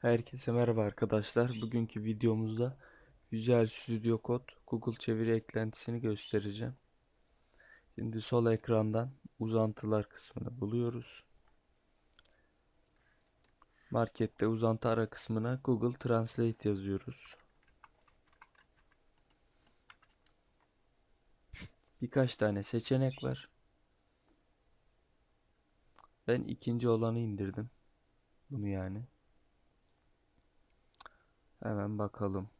Herkese merhaba arkadaşlar. Bugünkü videomuzda Visual Studio Code Google çeviri eklentisini göstereceğim. Şimdi sol ekrandan uzantılar kısmını buluyoruz. Markette uzantı ara kısmına Google Translate yazıyoruz. Birkaç tane seçenek var. Ben ikinci olanı indirdim. Bunu yani. Hemen bakalım.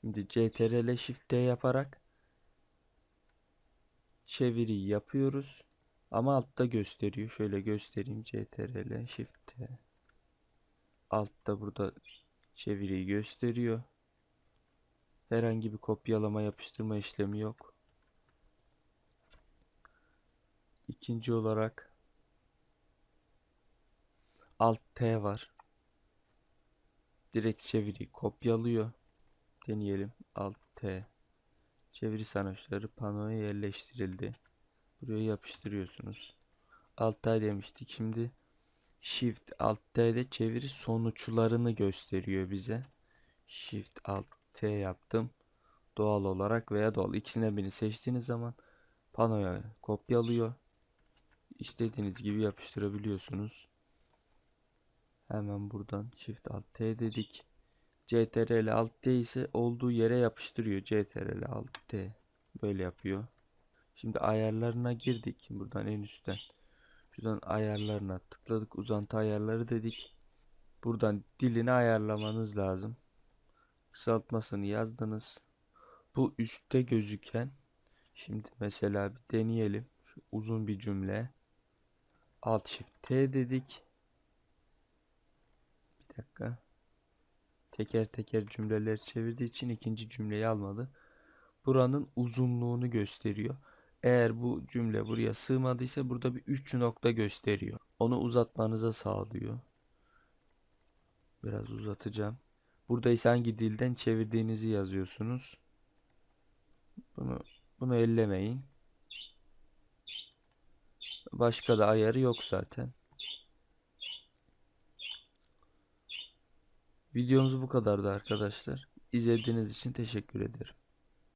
Şimdi CTRL Shift D yaparak çeviriyi yapıyoruz. Ama altta gösteriyor. Şöyle göstereyim. CTRL Shift D. Altta burada çeviriyi gösteriyor. Herhangi bir kopyalama yapıştırma işlemi yok. İkinci olarak Alt T var. Direkt çeviri kopyalıyor. Deneyelim. Alt T. Çeviri sonuçları panoya yerleştirildi. Buraya yapıştırıyorsunuz. Alt T demiştik. Şimdi Shift Alt T'de çeviri sonuçlarını gösteriyor bize. Shift Alt T yaptım. Doğal olarak veya doğal ikisinden birini seçtiğiniz zaman panoya kopyalıyor. İstediğiniz gibi yapıştırabiliyorsunuz. Hemen buradan Shift Alt T dedik. CTRL Alt T ise olduğu yere yapıştırıyor. CTRL Alt T böyle yapıyor. Şimdi ayarlarına girdik. Buradan en üstten. Şuradan ayarlarına tıkladık. Uzantı ayarları dedik. Buradan dilini ayarlamanız lazım. Kısaltmasını yazdınız. Bu üstte gözüken şimdi mesela bir deneyelim. Şu uzun bir cümle. Alt Shift T dedik. Dakika. Teker teker cümleleri çevirdiği için ikinci cümleyi almadı. Buranın uzunluğunu gösteriyor. Eğer bu cümle buraya sığmadıysa burada bir 3 nokta gösteriyor. Onu uzatmanıza sağlıyor. Biraz uzatacağım. Burada ise hangi dilden çevirdiğinizi yazıyorsunuz. Bunu bunu ellemeyin. Başka da ayarı yok zaten. Videomuz bu kadardı arkadaşlar. İzlediğiniz için teşekkür ederim.